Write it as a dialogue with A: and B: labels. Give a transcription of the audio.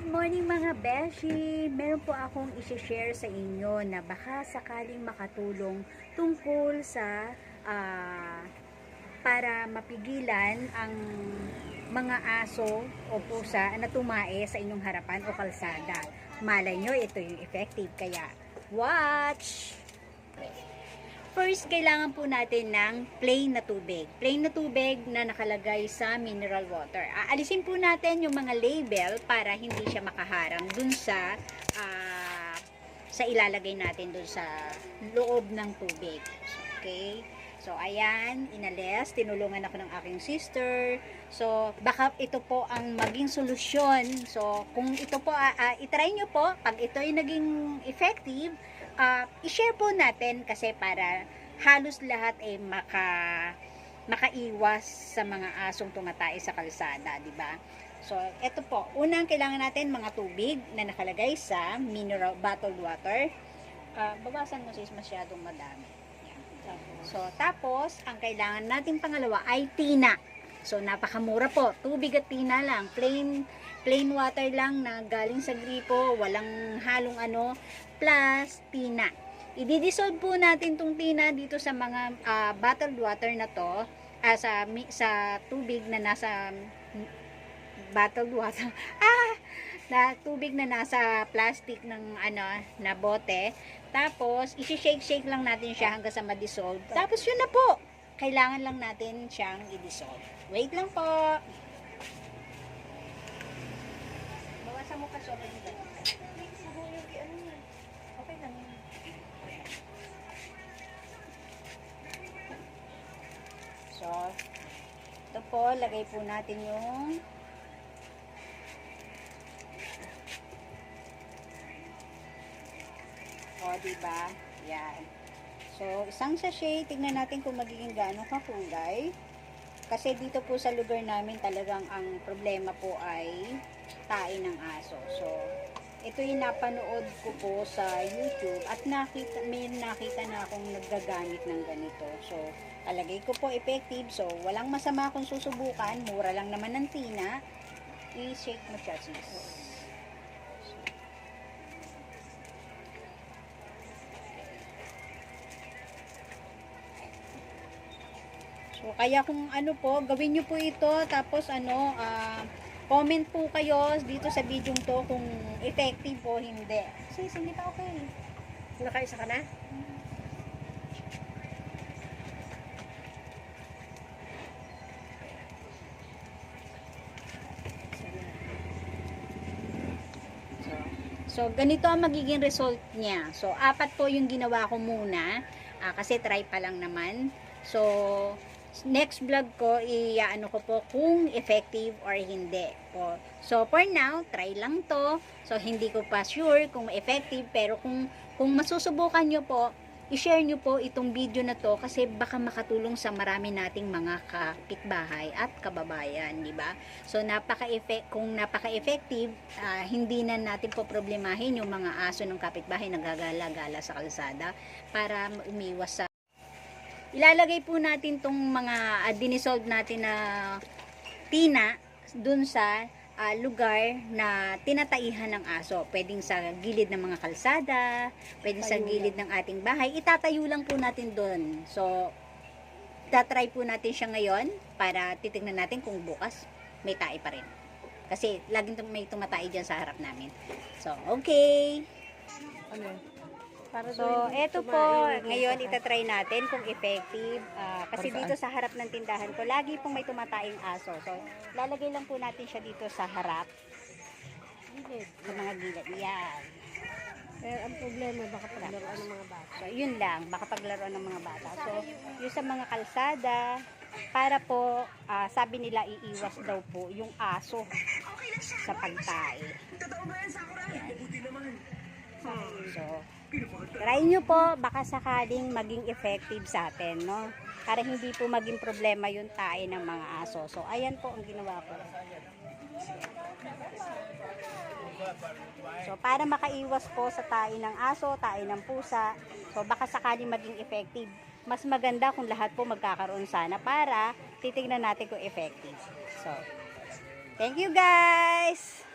A: Good morning mga beshi! Meron po akong isi-share sa inyo na baka sakaling makatulong tungkol sa ah, para mapigilan ang mga aso o pusa na tumae sa inyong harapan o kalsada. Malay nyo, ito yung effective. Kaya, watch! First, kailangan po natin ng plain na tubig. Plain na tubig na nakalagay sa mineral water. Aalisin po natin yung mga label para hindi siya makaharang dun sa ah, sa ilalagay natin dun sa loob ng tubig. Okay? So, ayan, inalis. Tinulungan ako ng aking sister. So, baka ito po ang maging solusyon. So, kung ito po, ah, ah, itry nyo po, pag ito ay naging effective, ah, i-share po natin kasi para halos lahat ay maka makaiwas sa mga asong tumatay sa kalsada, di ba? So, ito po. Unang kailangan natin mga tubig na nakalagay sa mineral bottled water. Ah, bawasan mo sis masyadong madami. So, tapos, ang kailangan natin pangalawa ay tina. So, napakamura po. Tubig at tina lang. Plain, plain water lang na galing sa gripo. Walang halong ano. Plus, tina. I-dissolve po natin tong tina dito sa mga ah, bottled water na to. ah, sa, sa tubig na nasa bottled water. ah! Na tubig na nasa plastic ng ano, na bote. Tapos, isi-shake-shake lang natin siya hanggang sa ma-dissolve. Tapos, yun na po. Kailangan lang natin siyang i-dissolve. Wait lang po. Bawasan mo pa sobrang dito. Okay lang yun. So, ito po, lagay po natin yung O, diba? Yan. So, isang sachet, tignan natin kung magiging gaano kakulay. Kasi dito po sa lugar namin talagang ang problema po ay tae ng aso. So, ito yung napanood ko po sa YouTube at nakita, may nakita na akong nagagamit ng ganito. So, talagay ko po effective. So, walang masama kung susubukan. Mura lang naman ng tina. I-shake mo siya, sis. So, kaya kung ano po, gawin nyo po ito. Tapos, ano, ah, comment po kayo dito sa video to kung effective o hindi. Sis, hindi pa okay.
B: Nakaisa ka na?
A: So, so, ganito ang magiging result niya. So, apat po yung ginawa ko muna. ah, kasi try pa lang naman. So, next vlog ko, i-ano ko po kung effective or hindi. Po. So, for now, try lang to. So, hindi ko pa sure kung effective. Pero kung, kung masusubukan nyo po, i-share nyo po itong video na to kasi baka makatulong sa marami nating mga kapitbahay at kababayan, di ba? So napaka-effect kung napaka-effective, ah, hindi na natin po problemahin yung mga aso ng kapitbahay nagagala-gala sa kalsada para umiwas sa Ilalagay po natin tong mga uh, dinisolve natin na tina dun sa ah, lugar na tinataihan ng aso. Pwedeng sa gilid ng mga kalsada, pwedeng sa
B: Tayo
A: gilid ng ating bahay. Itatayo lang po natin dun. So, tatry po natin siya ngayon para titignan natin kung bukas may tae pa rin. Kasi laging may tumatay dyan sa harap namin. So, okay.
B: Ano? Para
A: So, eto po, ngayon itatry natin kung effective. Ah, kasi
B: Para
A: dito sa harap ng tindahan ko, lagi pong may tumataing aso. So, lalagay lang po natin siya dito sa harap, sa mga gilid. Yan.
B: Eh, ang problema, baka paglaruan ng mga bata.
A: So, yun lang, baka paglaro ng mga bata. So, yung sa mga kalsada, para po, ah, sabi nila iiwas daw po yung aso sa pagtae. Yan. So, try nyo po, baka sakaling maging effective sa atin, no? Para hindi po maging problema yung tae ng mga aso. So, ayan po ang ginawa ko. So, para makaiwas po sa tae ng aso, tae ng pusa, so baka sakaling maging effective. Mas maganda kung lahat po magkakaroon sana para titignan natin kung effective. So, thank you guys!